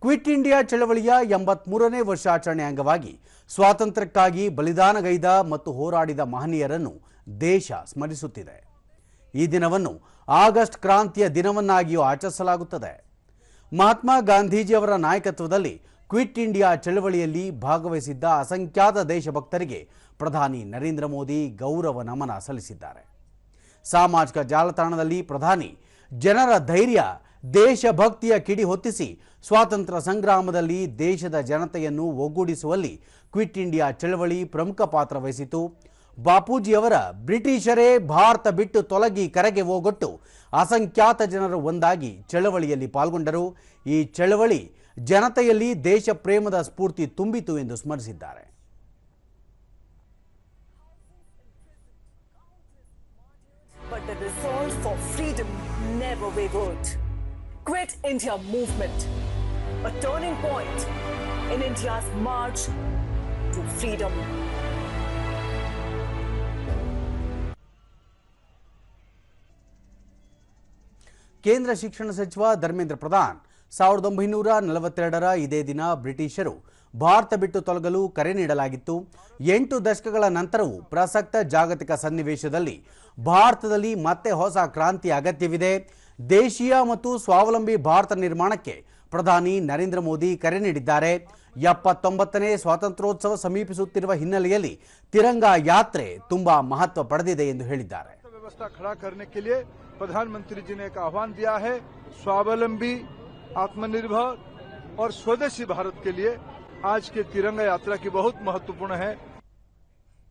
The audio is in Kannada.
ಕ್ವಿಟ್ ಇಂಡಿಯಾ ಚಳವಳಿಯ ಎಂಬತ್ಮೂರನೇ ವರ್ಷಾಚರಣೆ ಅಂಗವಾಗಿ ಸ್ವಾತಂತ್ರ್ಯಕ್ಕಾಗಿ ಬಲಿದಾನಗೈದ ಮತ್ತು ಹೋರಾಡಿದ ಮಹನೀಯರನ್ನು ದೇಶ ಸ್ಮರಿಸುತ್ತಿದೆ. ಈ ದಿನವನ್ನು ಆಗಸ್ಟ್ ಕ್ರಾಂತಿಯ ದಿನವನ್ನಾಗಿಯೂ ಆಚರಿಸಲಾಗುತ್ತದೆ. ಮಹಾತ್ಮ ಗಾಂಧೀಜಿಯವರ ನಾಯಕತ್ವದಲ್ಲಿ ಕ್ವಿಟ್ ಇಂಡಿಯಾ ಚಳವಳಿಯಲ್ಲಿ ಭಾಗವಹಿಸಿದ್ದ ಅಸಂಖ್ಯಾತ ದೇಶಭಕ್ತರಿಗೆ ಪ್ರಧಾನಿ ನರೇಂದ್ರ ಮೋದಿ ಗೌರವ ನಮನ ಸಲ್ಲಿಸಿದ್ದಾರೆ. ಸಾಮಾಜಿಕ ಜಾಲತಾಣದಲ್ಲಿ ಪ್ರಧಾನಿ ಜನರ ಧೈರ್ಯ ದೇಶಭಕ್ತಿಯ ಕಿಡಿ ಹೊತ್ತಿಸಿ ಸ್ವಾತಂತ್ರ್ಯ ಸಂಗ್ರಾಮದಲ್ಲಿ ದೇಶದ ಜನತೆಯನ್ನು ಒಗ್ಗೂಡಿಸುವಲ್ಲಿ ಕ್ವಿಟ್ ಇಂಡಿಯಾ ಚಳವಳಿ ಪ್ರಮುಖ ಪಾತ್ರ ವಹಿಸಿತು. ಬಾಪೂಜಿಯವರ ಬ್ರಿಟಿಷರೇ ಭಾರತ ಬಿಟ್ಟು ತೊಲಗಿ ಕರೆಗೆ ಹೋಗೊಟ್ಟು ಅಸಂಖ್ಯಾತ ಜನರು ಒಂದಾಗಿ ಚಳವಳಿಯಲ್ಲಿ ಪಾಲ್ಗೊಂಡರು. ಈ ಚಳವಳಿ ಜನತೆಯಲ್ಲಿ ದೇಶ ಪ್ರೇಮದ ಸ್ಫೂರ್ತಿ ತುಂಬಿತು ಎಂದು ಸ್ಮರಿಸಿದ್ದಾರೆ. Quit India movement, a turning point in India's march to freedom. ಕೇಂದ್ರ ಶಿಕ್ಷಣ ಸಚಿವ ಧರ್ಮೇಂದ್ರ ಪ್ರಧಾನ್ ಸಾವಿರದ ಒಂಬೈನೂರ ನಲವತ್ತೆರಡರ ಇದೇ ದಿನ ಬ್ರಿಟಿಷರು ಭಾರತ ಬಿಟ್ಟು ತೊಲಗಲು ಕರೆ ನೀಡಲಾಗಿತ್ತು ಎಂಟು ದಶಕಗಳ ನಂತರವೂ ಪ್ರಸಕ್ತ ಜಾಗತಿಕ ಸನ್ನಿವೇಶದಲ್ಲಿ ಭಾರತದಲ್ಲಿ ಮತ್ತೆ ಹೊಸ ಕ್ರಾಂತಿ ಅಗತ್ಯವಿದೆ ದೇಶೀಯ ಮತ್ತು ಸ್ವಾವಲಂಬಿ ಭಾರತ ನಿರ್ಮಾಣಕ್ಕೆ ಪ್ರಧಾನಿ ನರೇಂದ್ರ ಮೋದಿ ಕರೆ ನೀಡಿದ್ದಾರೆ ಎಪ್ಪತ್ತೊಂಬತ್ತನೇ ಸ್ವಾತಂತ್ರ್ಯೋತ್ಸವ ಸಮೀಪಿಸುತ್ತಿರುವ ಹಿನ್ನೆಲೆಯಲ್ಲಿ ತಿರಂಗಾ ಯಾತ್ರೆ ತುಂಬಾ ಮಹತ್ವ ಪಡೆದಿದೆ ಎಂದು ಹೇಳಿದ್ದಾರೆ व्यवस्था खड़ा करने के लिए प्रधानमंत्री जी ने एक आह्वान दिया है स्वावलंबी आत्मनिर्भर और स्वदेशी भारत के लिए आज के तिरंगा यात्रा की बहुत महत्वपूर्ण है